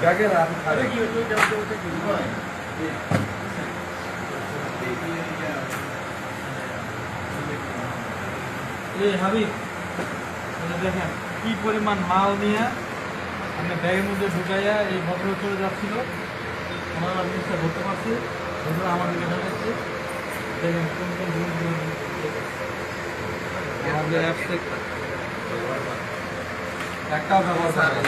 ব্যাগে রাখ এই হাবিব এই যে দেখেন কি পরিমাণ মাল নিয়ে আমি ব্যাগের মধ্যে ঢুকাইয়া এই ভদ্র চলে যাচ্ছিল। ওনারা জিনিসটা ধরতে পারছি। আমার দিকে দেখাচ্ছে দেখেন কোন কোন আমাদের একটাও ব্যবহার করে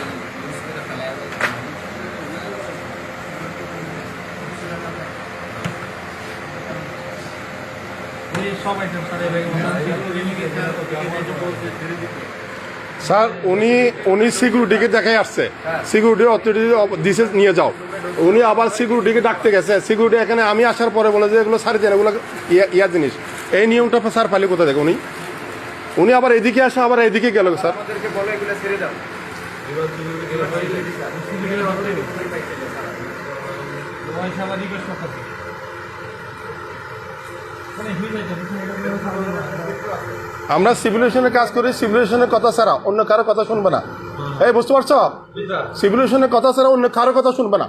স্যার উনি উনি সিকিউরিটিকে দেখাই আসছে। সিকিউরিটি অথরিটি দিছে নিয়ে যাও। উনি আবার সিকিউরিটিকে ডাকতে গেছে। সিকিউরিটি এখানে আমি আসার পরে বলে যে এগুলো সারি দেন এগুলো ইয়া- ইয়ার জিনিস। এই নিয়মটা স্যার পালি কোথা থেকে উনি? উনি আবার এদিকে আসে আবার এদিকে গেল স্যার। মানে আমরা সিভিলেশনের কাজ করি সিভিলেশনের কথা ছাড়া অন্য কারও কথা শুনবে না। এই বুঝতে পারছ? সিভিলেশনের কথা ছাড়া অন্য কারও কথা শুনবে না।